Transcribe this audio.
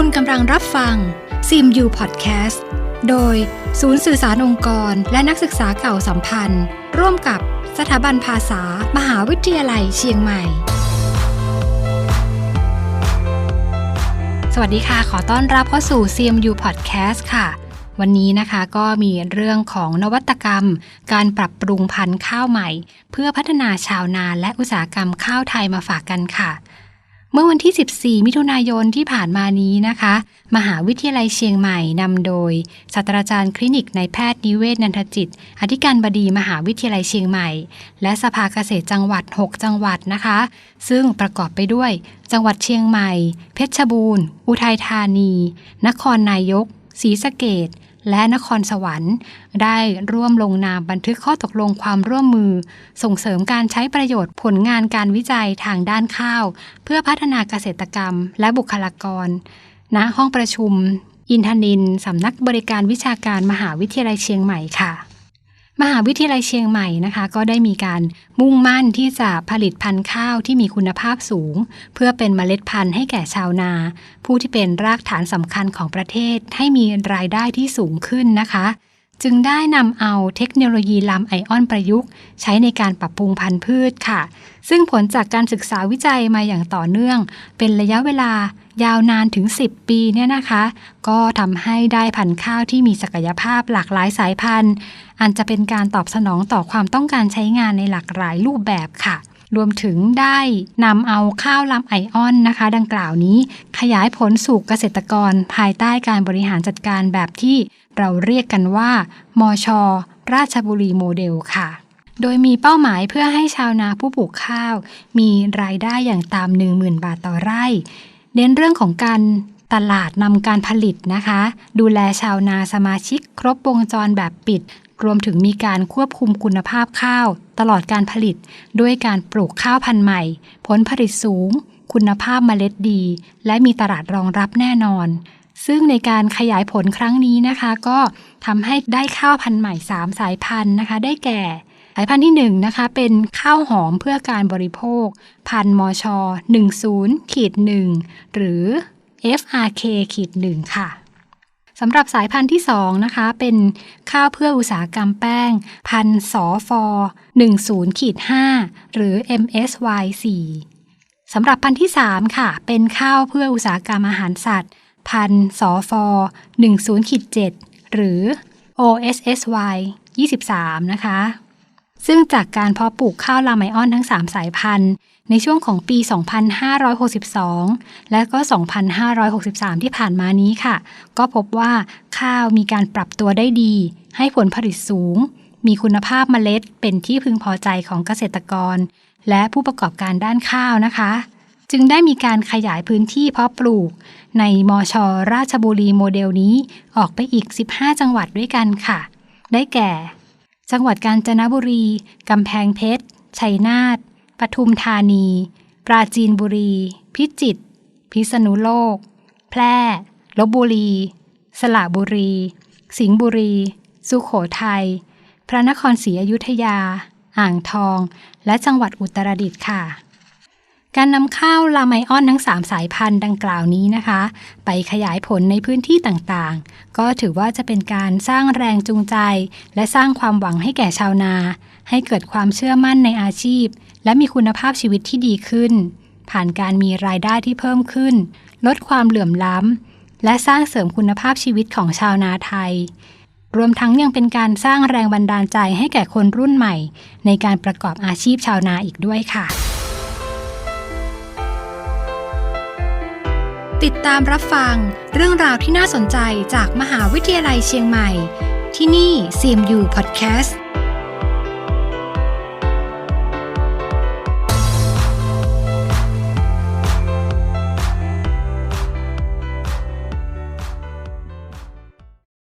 คุณกำลังรับฟังซิมยูพอดแคสต์โดยศูนย์สื่อสารองค์กร และนักศึกษาเก่าสัมพันธ์ ร่วมกับสถาบันภาษา มหาวิทยาลัยเชียงใหม่ สวัสดีค่ะ ขอต้อนรับเข้าสู่ CMU Podcast ค่ะ วันนี้นะคะก็มีเรื่องของนวัตกรรม การปรับปรุงพันธุ์ข้าวใหม่ เพื่อพัฒนาชาวนาและอุตสาหกรรมข้าวไทยมาฝากกันค่ะ เมื่อวันที่ 14 มิถุนายนที่ผ่านมานี้นะคะ มหาวิทยาลัยเชียงใหม่นำโดยศาสตราจารย์คลินิกนายแพทย์นิเวศนันทจิต อธิการบดีมหาวิทยาลัยเชียงใหม่ และสภาเกษตรจังหวัด 6 จังหวัดนะคะ ซึ่งประกอบไปด้วย จังหวัดเชียงใหม่ เพชรบูรณ์ อุทัยธานี นครนายกศรีสะเกด และนครสวรรค์ ได้ร่วมลงนามบันทึกข้อตกลงความร่วมมือ ส่งเสริมการใช้ประโยชน์ผลงานการวิจัยทางด้านข้าว เพื่อพัฒนาเกษตรกรรม และบุคลากรณห้องประชุม อินทนินสำนักบริการวิชาการมหาวิทยาลัยเชียงใหม่ค่ะ มหาวิทยาลัยเชียงใหม่นะคะ ก็ได้มีการมุ่งมั่นที่จะผลิตพันธุ์ข้าวที่มีคุณภาพสูง เพื่อเป็นเมล็ดพันธุ์ให้แก่ชาวนา ผู้ที่เป็นรากฐานสำคัญของประเทศให้มีรายได้ที่สูงขึ้นนะคะ จึงได้นำเอาเทคโนโลยีลำไอออนประยุกต์ ใช้ในการปรับปรุงพันธุ์พืชค่ะ ซึ่งผลจากการศึกษาวิจัยมาอย่างต่อเนื่อง เป็นระยะเวลายาวนานถึง 10 ปีเนี่ยนะคะ ก็ทำให้ได้พันธุ์ข้าวที่มีศักยภาพหลากหลายสายพันธุ์ อันจะเป็นการตอบสนองต่อความต้องการใช้งานในหลากหลายรูปแบบค่ะรวมถึงได้นำเอาข้าวลำไอออนนะคะ ดังกล่าวนี้ขยายผลสู่เกษตรกร ภายใต้การบริหารจัดการแบบที่ เราเรียกกันว่า มช ราชบุรีโมเดลค่ะ โดยมีเป้าหมายเพื่อให้ชาวนาผู้ปลูกข้าว มีรายได้อย่างตาม 10,000 บาทต่อไร่ เน้นเรื่องของการตลาดนำการผลิตนะคะ ดูแลชาวนาสมาชิก ครบวงจรแบบปิด รวมถึงมีการควบคุมคุณภาพข้าว ตลอดการผลิต ด้วยการปลูกข้าวพันธุ์ใหม่ ผลผลิตสูง คุณภาพเมล็ดดี และมีตลาดรองรับแน่นอน ซึ่งในการขยายผลครั้งนี้นะคะ ก็ทำให้ได้ข้าวพันธุ์ใหม่ 3 สายพันธุ์นะคะ ได้แก่ สายพันธุ์ที่1นะคะเป็นข้าวหอมเพื่อการบริโภค พันธุ์มช10ขีด1หรือ FRK ขีด1ค่ะสำหรับสายพันธุ์ที่ 2 นะคะ เป็นข้าวเพื่ออุตสาหกรรมแป้ง พันสอฟ10ขีด5หรือ MSY 4สำหรับพันธุ์ที่ 3 ค่ะ เป็นข้าวเพื่ออุตสาหกรรมอาหารสัตว์ พันธุ์สอฟ10ขีด7หรือ OSSY 23 นะคะ ซึ่งจากการเพาะปลูกข้าวลาไมออนทั้ง 3 สายพันธุ์ ในช่วงของปี 2562 และก็ 2563 ที่ผ่านมานี้ค่ะ ก็พบว่าข้าวมีการปรับตัวได้ดี ให้ผลผลิตสูง มีคุณภาพเมล็ดเป็นที่พึงพอใจของเกษตรกร และผู้ประกอบการด้านข้าวนะคะ จึงได้มีการขยายพื้นที่เพาะปลูก ในมช ราชบุรีโมเดลนี้ออกไปอีก 15 จังหวัดด้วยกันค่ะ ได้แก่ จังหวัดกาญจนบุรี กำแพงเพชร ชัยนาท ปทุมธานี ปราจีนบุรี พิจิตร พิษณุโลก แพร่ ลบบุรี สระบุรี สิงห์บุรี สุขโขทัย พระนครศรีอยุธยา อ่างทอง และจังหวัดอุตรดิตถ์ค่ะ การนำข้าวลาไมออนทั้ง 3 สายพันธุ์ดังกล่าวนี้นะคะ ไปขยายผลในพื้นที่ต่างๆ ก็ถือว่าจะเป็นการสร้างแรงจูงใจ และสร้างความหวังให้แก่ชาวนา ให้เกิดความเชื่อมั่นในอาชีพ และมีคุณภาพชีวิตที่ดีขึ้น ผ่านการมีรายได้ที่เพิ่มขึ้น ลดความเหลื่อมล้ำและสร้างเสริมคุณภาพชีวิตของชาวนาไทยรวมทั้งยังเป็นการสร้างแรงบันดาลใจให้แก่คนรุ่นใหม่ ในการประกอบอาชีพชาวนาอีกด้วยค่ะ ติดตามรับฟังเรื่องราวที่น่าสนใจจากมหาวิทยาลัยเชียงใหม่ ที่นี่ CMU Podcast